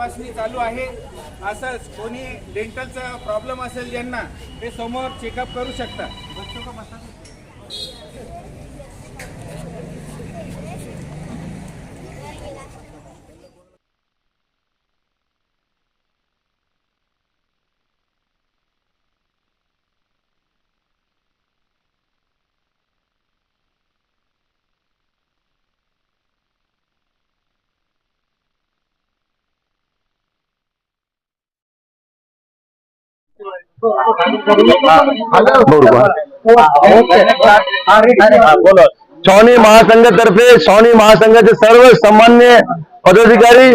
तपासणी चालू आहे. असंच कोणी डेंटलचा प्रॉब्लेम असेल ज्यांना ते समोर चेकअप करू शकतात शकता महासंघातर्फे स्वामी महासंघाचे सर्व सामान्य पदाधिकारी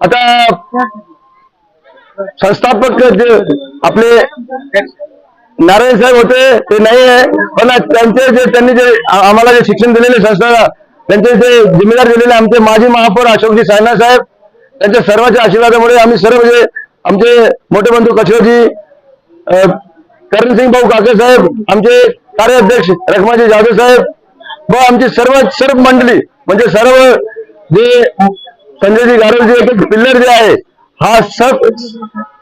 आता संस्थापक जे आपले नारायण साहेब होते ते नाही आहे पण त्यांचे जे त्यांनी जे आम्हाला जे शिक्षण दिलेले संस्थाला त्यांचे जे जिम्मेदार दिलेले आमचे माजी महापौर अशोकजी सायना साहेब त्यांच्या सर्वांच्या आशीर्वादामुळे आम्ही सर्व जे आमचे मोठे बंधू कचोजी करणसिंग भाऊ काके साहेब आमचे कार्याध्यक्ष रखमाजी जाधव साहेब व आमची सर्व सर्व मंडळी म्हणजे सर्व जे संजयजी गारवजी एक पिल्लर जे आहे हा सब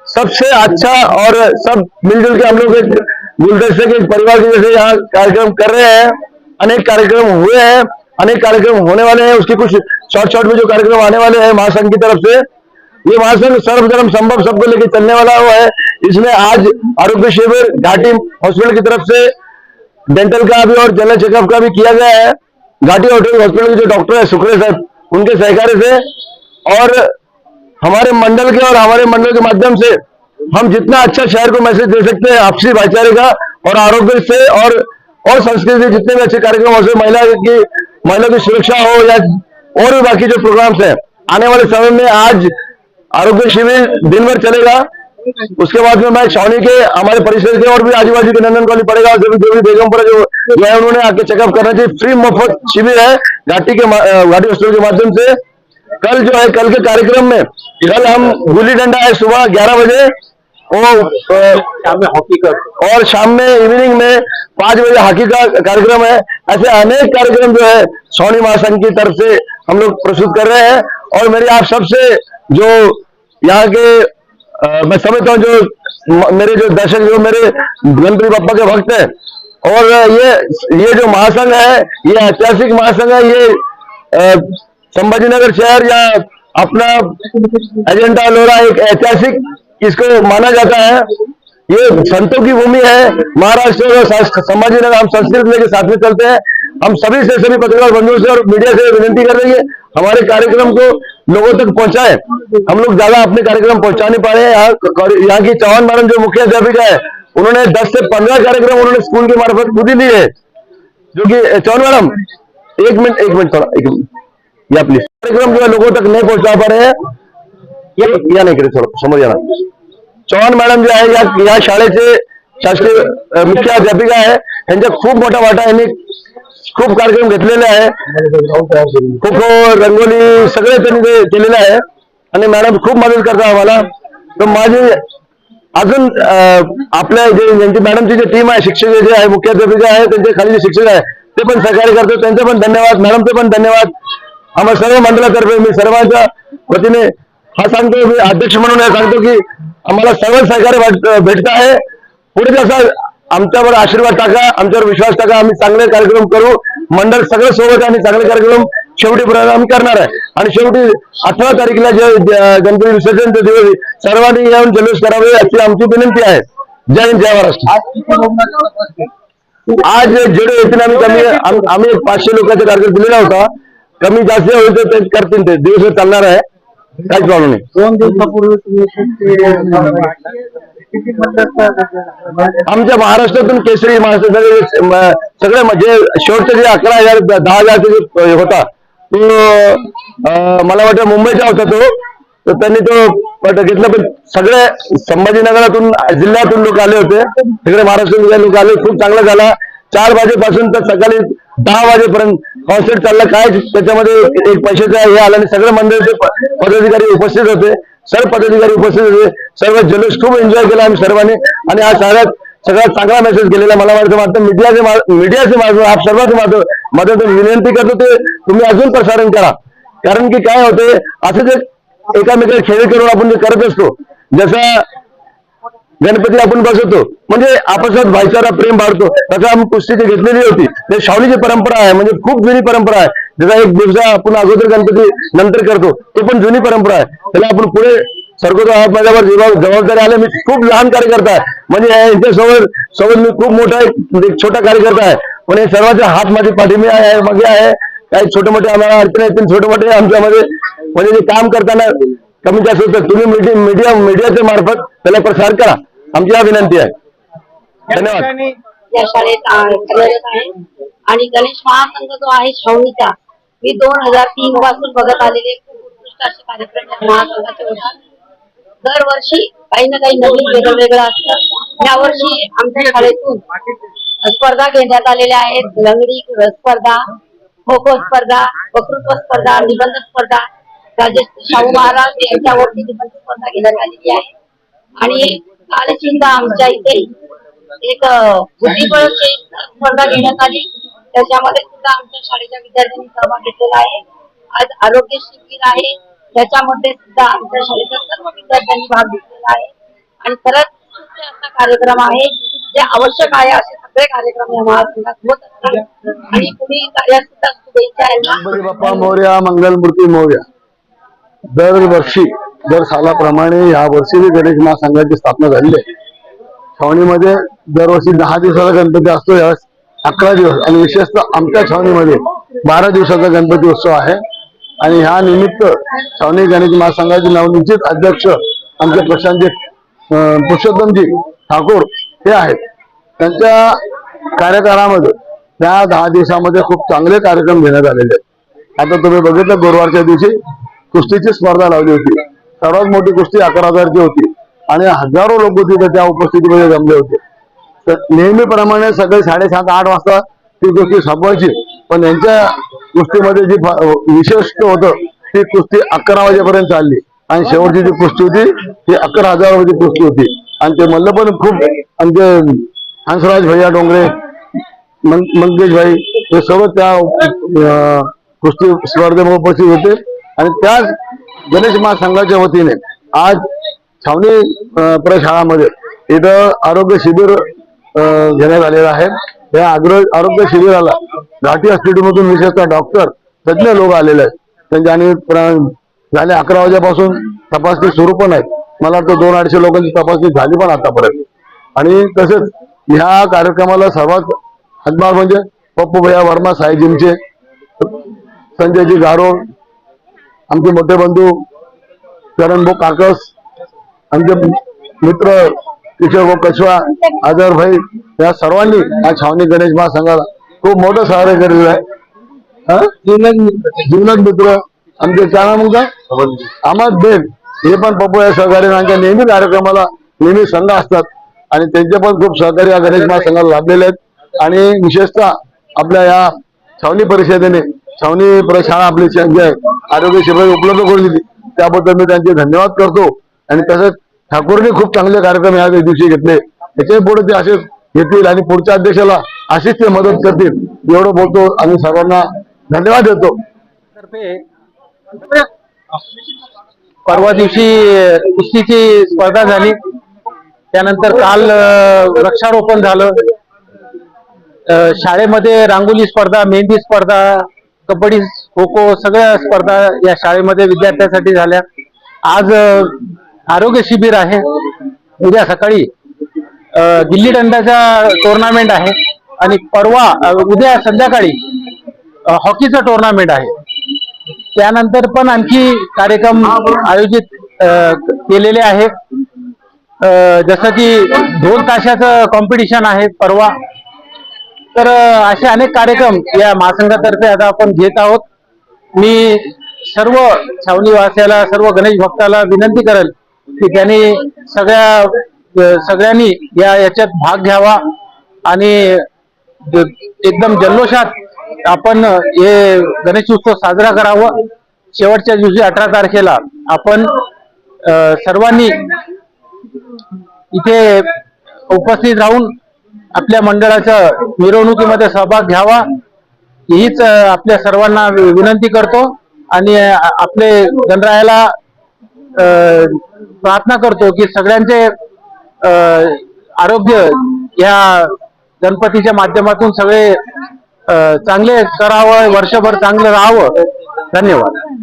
सबसे अच्छा और सब मिलजुल के हम लोग एक गुलदस्ते के परिवार की जैसे यहाँ कार्यक्रम कर रहे हैं अनेक कार्यक्रम हुए हैं अनेक कार्यक्रम होने वाले हैं उसके कुछ शॉर्ट शॉर्ट में जो कार्यक्रम आने वाले हैं महासंघ की तरफ से ये महासंघ सर्वधर्म संभव सबको लेके चलने वाला हुआ है। इसमें आज आरोग्य शिविर, घाटी हॉस्पिटल की तरफ़ से डेंटल का भी और जनरल चेकअप का भी किया गया है। घाटी होटल हॉस्पिटल के जो डॉक्टर है सुखरे साहब उनके सहकार्य से और हमारे मंडल के और हमारे मंडल के माध्यम से हम जितना अच्छा शहर को मैसेज दे सकते हैं, आपसी भाईचारे का और आरोग्य से और और संस्कृति जितने भी अच्छे कार्यक्रम हो महिला की महिला की सुरक्षा हो या और भी बाकी जो प्रोग्राम्स हैं। आने वाले समय में आज आरोग्य शिविर दिन भर चलेगा। उसके बाद में मैं छावनी के हमारे परिसर के और भी आजू बाजू के नंदन कॉलोनी पड़ेगा जो भी जो भी बेगमपुरा जो जो है उन्होंने आके चेकअप करना चाहिए। फ्री मुफ़्त शिविर है घाटी के घाटी हॉस्पिटल के माध्यम से। कल जो है कल के कार्यक्रम में कल हम गुल्ली डंडा है सुबह ग्यारह बजे और शाम में हॉकी का। और शाम में इवनिंग में पाँच बजे हॉकी का कार्यक्रम है। ऐसे अनेक कार्यक्रम जो है सोनी महासंघ की तरफ़ से हम लोग प्रस्तुत कर रहे हैं। और मेरी आप सबसे जो यहाँ के अ, मैं समझता हूँ जो मेरे जो दर्शक जो मेरे गणपति बप्पा के भक्त हैं और ये ये जो महासंघ है ये ऐतिहासिक महासंघ है ये संभाजीनगर शहर या अपना एजेंडा लोरा एक ऐतिहासिक इसको माना जाता है। ये संतों की भूमि है महाराष्ट्र और हम संस्कृत लेके साथ में चलते हैं। हम सभी से सभी पत्रकार बंधुओं से और मीडिया से विनती कर रही है, हमारे कार्यक्रम को लोगों तक पहुँचाए। हम लोग ज़्यादा अपने कार्यक्रम पहुँचा नहीं पा रहे हैं। यहाँ की चौहान मैडम जो मुख्य अध्यापिका है, उन्होंने 10 से 15 कार्यक्रम उन्होंने स्कूल के मार्फत खुद ही है। जो कि चौहान मैडम, एक मिनट एक मिनट, थोड़ा, एक मिनट। या प्लीज़ कार्यक्रम जो है लोगों तक नहीं पहुँचा पा रहे हैं। या या नाही करे, थोडं समोर या ना चव्हाण मॅडम जे आहे या या शाळेचे शासकीय मुख्य अध्यापिका यांचा खूप मोठा वाटा यांनी खूप कार्यक्रम घेतलेले आहे. खूप रंगोली सगळे त्यांनी केलेले आहे. आणि मॅडम खूप मदत करतात आम्हाला. तर माझी अजून आपल्या जे यांची मॅडमची जी टीम आहे शिक्षक जे आहे मुख्य जे आहे त्यांचे खाली जे शिक्षक आहे ते पण सहकार्य करतात. त्यांचे पण धन्यवाद मॅडमचे पण धन्यवाद. आम्हा सर्व मंडळातर्फे मी सर्वांच्या वतीने हा सांगतो मी अध्यक्ष म्हणून सांगतो की आम्हाला सर्व सहकार्य भेटत आहे. पुढे जसं आमच्यावर आशीर्वाद टाका आमच्यावर विश्वास टाका आम्ही चांगले कार्यक्रम करू. मंडळ सगळं सोबत आहे आणि चांगले कार्यक्रम शेवटी आम्ही करणार आहे. आणि शेवटी अठरा तारीखला जे गणपती विसर्जनचे दिवस सर्वांनी येऊन जल्लोष करावे अशी आमची विनंती आहे. जय हिंद जय महाराष्ट्र. आज जेडे येतील आम्ही कमी आम्ही पाचशे लोकांचा कार्यक्रम दिलेला होता. कमी जास्त होईल तर ते करतील ते. दिवस चालणार आहे. काहीच प्रॉब्लेम नाही. दोन दिवसापूर्वी आमच्या महाराष्ट्रातून केसरी महाराष्ट्र सगळे म्हणजे शेवटचे जे अकरा हजार दहा हजार जे होता तो मला वाटतं मुंबईचा होता तो. तर त्यांनी तो पट घेतला पण सगळे संभाजीनगरातून जिल्ह्यातून लोक आले होते. सगळे महाराष्ट्रातून लोक आले खूप चांगला झाला. चार वाजेपासून तर सकाळी दहा वाजेपर्यंत कॉन्सर्ट चालला. काय त्याच्यामध्ये एक पैशाचा हे आला आणि सगळे मंडळाचे पदाधिकारी उपस्थित होते. सर्व पदाधिकारी उपस्थित होते. सर्व जल्लोष खूप एन्जॉय केला आम्ही सर्वांनी. आणि हा सगळ्यात सगळ्यात चांगला मेसेज गेलेला मला वाटतं वाटतं मीडियाचे मीडियाचे माझं आप सर्वांचे माझं मदत विनंती करतो ते तुम्ही अजून प्रसारण करा. कारण की काय होते असं जे एकामेकाला खेळ करून आपण जे करत असतो जसा गणपती आपण बसवतो म्हणजे आपसात भाईचारा प्रेम वाढतो. तसं आम्ही कुस्तीची घेतलेली होती ते शावलीची परंपरा आहे म्हणजे खूप जुनी परंपरा आहे. जसा एक दिवसा आपण अगोदर गणपती नंतर करतो ते पण जुनी परंपरा आहे. त्याला आपण पुढे सरगोदा आहात माझ्यावर जबाबदारी आले मी खूप लहान कार्यकर्ता आहे. म्हणजे यांच्यासोबत सोबत मी खूप मोठा एक छोटा कार्यकर्ता आहे. पण हे सर्वांचा हात माझे पाठिंबे आहे मागे आहे. काही छोटे मोठे आम्हाला अडचण येतील छोटे मोठे आमच्यामध्ये म्हणजे जे काम करताना कमी जास्त होतं. तुम्ही मीडिया मीडियाच्या मार्फत त्याला प्रसार करा. आमची हा विनंती आहे. धन्यवाद. या शाळेत कार्यरत आहे. आणि गणेश महासंघ जो आहे छावणीचा मी दोन हजार तीन पासून बघत आलेले खूप उत्कृष्ट असे कार्यक्रम महासंघाचे होतात. दरवर्षी काही ना काही नवीन वेगळं वेगळं असतं. यावर्षी आमच्या शाळेतून स्पर्धा घेण्यात आलेल्या आहेत. लंगडी स्पर्धा खो खो स्पर्धा वक्तृत्व स्पर्धा निबंध स्पर्धा राजेश शाहू महाराज यांच्यावरती निबंध स्पर्धा घेण्यात आलेली आहे. आणि काल सुद्धा आमच्या इथे एक अ, बुद्धिबळाची स्पर्धा घेण्यात आली. त्याच्यामध्ये सुद्धा आमच्या शाळेच्या विद्यार्थ्यांनी सहभाग घेतलेला आहे. आज आरोग्य शिबिर आहे. त्याच्यामध्ये सुद्धा आमच्या शाळेच्या सर्व विद्यार्थ्यांनी भाग घेतलेला आहे. आणि खरंच असा कार्यक्रम आहे जे आवश्यक आहे असे सगळे कार्यक्रम या महासंघात होत असतात. आणि कुणी कार्यात सुद्धा शुभेच्छा बाप्पा मोर्या मंगलमूर्ती मोर्या. दरवर्षी दर सालाप्रमाणे या वर्षी गणेश महासंघाची स्थापना झालेली आहे. छावणीमध्ये दरवर्षी दहा दिवसाचा गणपती असतो यावेळेस अकरा दिवस. आणि विशेषतः आमच्या छावणीमध्ये बारा दिवसाचा गणपती उत्सव आहे. आणि ह्या निमित्त छावणी गणेश महासंघाचे नवनिश्चित अध्यक्ष आमचे प्रशांतजी अं, पुरुषोत्तमजी ठाकूर हे आहेत. त्यांच्या कार्यकाळामध्ये त्या दहा दिवसामध्ये खूप चांगले कार्यक्रम घेण्यात आलेले आहेत. आता तुम्ही बघितलं गुरुवारच्या दिवशी कुस्तीची स्पर्धा लावली होती. सर्वात मोठी कुस्ती अकरा हजारची होती. आणि हजारो लोक तिथे त्या उपस्थितीमध्ये जमले होते. तर नेहमीप्रमाणे सकाळी साडेसात आठ वाजता ती कुस्ती संपवायची. पण यांच्या कुस्तीमध्ये जी विशिष्ट होतं ती कुस्ती अकरा वाजेपर्यंत चालली. आणि शेवटची जी कुस्ती होती ती अकरा हजारावरची कुस्ती होती. आणि ते मल्ल पण खूप आणि ते हंसराज भैया डोंगरे मंगेश भाई हे सर्व त्या कुस्ती स्पर्धेमध्ये उपस्थित होते. आणि त्याच गणेश महासंघाच्या वतीने आज छावणी प्रशाळामध्ये इथं आरोग्य शिबिर घेण्यात आलेलं आहे. या आग्र- आरोग्य शिबिराला घाटी हॉस्पिटलमधून विशेषतः डॉक्टर तज्ज्ञ लोक आलेले आहेत. त्यांच्या आणि प्र- झाले अकरा वाजेपासून तपासणी सुरू पण आहे मला वाटतं दोन अडीचशे लोकांची तपासणी झाली पण आतापर्यंत. आणि तसेच ह्या कार्यक्रमाला सर्वात हातभार म्हणजे पप्पू भैया वर्मा साईजींचे संजयजी गारोड आमचे मोठे बंधू करणभाऊ काकस आमचे मित्र किशोरभाऊ कछवा आझर भाई या सर्वांनी या छावणी गणेश महासंघाला खूप मोठं सहकार्य केलेलं आहे. हा? जीवनात मित्र आमचे नाव म्हणता अहमद बेग हे पण पप्पू या सहकारी यांच्या नेहमी कार्यक्रमाला नेहमी संघ असतात. आणि त्यांचे पण खूप सहकारी या गणेश महासंघाला लाभलेले आहेत. आणि विशेषतः आपल्या या छावणी परिषदेने छावणी प्रशाळा आपली जी आहे आरोग्य शिबिर उपलब्ध करून दिली. त्याबद्दल मी त्यांचे धन्यवाद करतो. आणि तसंच ठाकूरने खूप चांगले कार्यक्रम या दिवशी घेतले. त्याच्या पुढे ते असेच घेतील आणि पुढच्या अध्यक्षाला अशीच ते मदत करतील. एवढं बोलतो आम्ही सर्वांना धन्यवाद देतो. परवा दिवशी कुस्तीची स्पर्धा झाली. त्यानंतर काल वृक्षारोपण झालं. शाळेमध्ये रांगोली स्पर्धा मेहंदी स्पर्धा कबड्डी खो खो सगळ्या स्पर्धा या शाळेमध्ये विद्यार्थ्यांसाठी झाल्या. आज आरोग्य शिबिर आहे. उद्या सकाळी गिल्ली दंडाचा टुर्नामेंट आहे आणि परवा उद्या संध्याकाळी हॉकीचा टुर्नामेंट आहे. त्यानंतर पण आणखी कार्यक्रम आयोजित केलेले आहे. अ, जसं की दोन तासाचं कॉम्पिटिशन आहे परवा. तर असे अनेक कार्यक्रम या महासंघातर्फे आता आपण घेत आहोत. मी सर्व छावणी वासियाला सर्व गणेश भक्ताला विनंती करेल की त्यांनी सगळ्या सगळ्यांनी या याच्यात भाग घ्यावा आणि एकदम जल्लोषात आपण हे गणेश उत्सव साजरा करावं. शेवटच्या दिवशी अठरा तारखेला आपण सर्वांनी इथे उपस्थित राहून आपल्या मंडळाच्या मिरवणुकीमध्ये सहभाग घ्यावा. हीच आपल्या सर्वांना विनंती करतो. आणि आपले गणरायाला प्रार्थना करतो की सगळ्यांचे आरोग्य या गणपतीच्या माध्यमातून सगळे चांगले करावं वर्षभर चांगलं राहावं. धन्यवाद.